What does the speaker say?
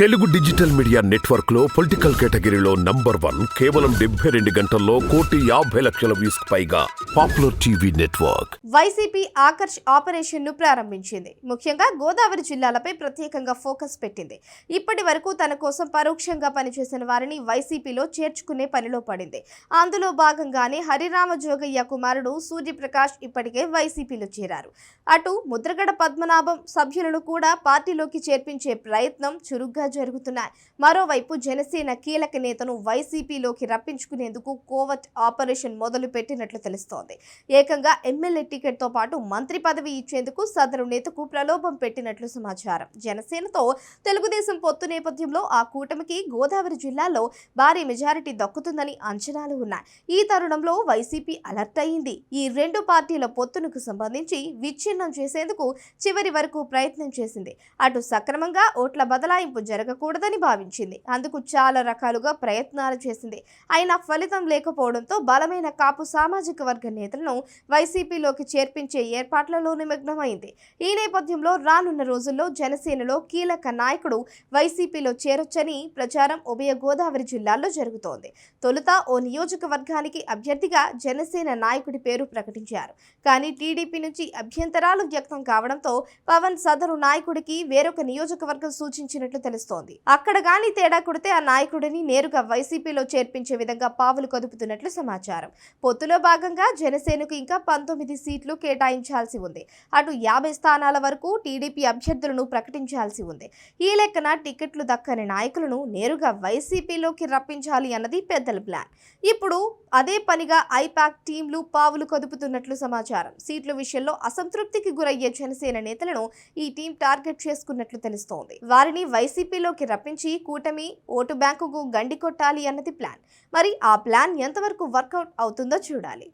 Telugu digital media నెట్వర్క్లో political కేటగిరీలో number one కేవలం డెబ్బై రెండు గంటల్లో కోటి యాభై లక్షల వ్యూస్ పైగా popular TV network. YCP Akarsh ఆపరేషన్ను ప్రారంభించింది. ముఖ్యంగా గోదావరి జిల్లాలపై ప్రత్యేకంగా ఫోకస్ పెట్టింది. ఇప్పటి వరకు తన కోసం పరోక్షంగా పనిచేసిన వారిని వైసీపీలో చేర్చుకునే పనిలో పడింది. అందులో భాగంగానే హరిరామ జోగయ్య కుమారుడు సూర్యప్రకాష్ ఇప్పటికే వైసీపీలో చేరారు. అటు ముద్రగడ పద్మనాభం సభ్యులను కూడా పార్టీలోకి చేర్పించే ప్రయత్నం చురుగ్గా జరుగుతున్నాయి. మరోవైపు జనసేన కీలక నేతను వైసీపీలోకి రప్పించుకునేందుకు కోవట్ ఆపరేషన్ మొదలు పెట్టినట్లు తెలుస్తోంది. ఏకంగా ఎమ్మెల్యే టికెట్తో పాటు మంత్రి పదవి ఇచ్చేందుకు సదరు నేతకు ప్రలోభం పెట్టినట్లు సమాచారం. జనసేనతో తెలుగుదేశం పొత్తు నేపథ్యంలో ఆ కూటమికి గోదావరి జిల్లాలో భారీ మెజారిటీ దక్కుతుందని అంచనాలు ఉన్నాయి. ఈ తరుణంలో వైసీపీ అలర్ట్ అయింది. ఈ రెండు పార్టీల పొత్తునకు సంబంధించి విచ్ఛిన్నం చేసేందుకు చివరి వరకు ప్రయత్నం చేసింది. అటు సక్రమంగా ఓట్ల బదలాయింపు జరగకూడదని భావించింది. అందుకు చాలా రకాలుగా ప్రయత్నాలు చేసింది. అయినా ఫలితం లేకపోవడంతో బలమైన కాపు సామాజిక వర్గ నేతలను వైసీపీలోకి చేర్పించే ఏర్పాట్లలో నిమగ్నమైంది. ఈ నేపథ్యంలో రానున్న రోజుల్లో జనసేనలో కీలక నాయకుడు వైసీపీలో చేరొచ్చని ప్రచారం ఉభయ గోదావరి జిల్లాల్లో జరుగుతోంది. తొలుత ఓ నియోజకవర్గానికి అభ్యర్థిగా జనసేన నాయకుడి పేరు ప్రకటించారు. కానీ టీడీపీ నుంచి అభ్యంతరాలు వ్యక్తం కావడంతో పవన్ సదరు నాయకుడికి వేరొక నియోజకవర్గం సూచించినట్లు తెలుస్తోంది. అక్కడ గాని తేడా కొడితే ఆ నాయకుడిని నేరుగా వైసీపీలో చేర్పించే విధంగా పావులు కదుపుతున్నట్లు సమాచారం. పొత్తులో భాగంగా జనసేనకు ఇంకా పంతొమ్మిది సీట్లు కేటాయించాల్సి ఉంది. అటు యాభై స్థానాల వరకు టీడీపీ అభ్యర్థులను ప్రకటించాల్సి ఉంది. ఈ లెక్కన టికెట్లు దక్కని నాయకులను నేరుగా వైసీపీలోకి రప్పించాలి అన్నది పెద్దల ప్లాన్. ఇప్పుడు అదే పనిగా ఐపాక్ టీంలు పావులు కదుపుతున్నట్లు సమాచారం. సీట్ల విషయంలో అసంతృప్తికి గురయ్యే జనసేన నేతలను ఈ టీం టార్గెట్ చేసుకున్నట్లు తెలుస్తోంది. వారిని వైసీపీలోకి రప్పించి కూటమి ఓటు బ్యాంకుకు గండి కొట్టాలి అన్నది ప్లాన్. మరి ఆ ప్లాన్ ఎంతవరకు వర్కౌట్ అవుతుందో చూడాలి.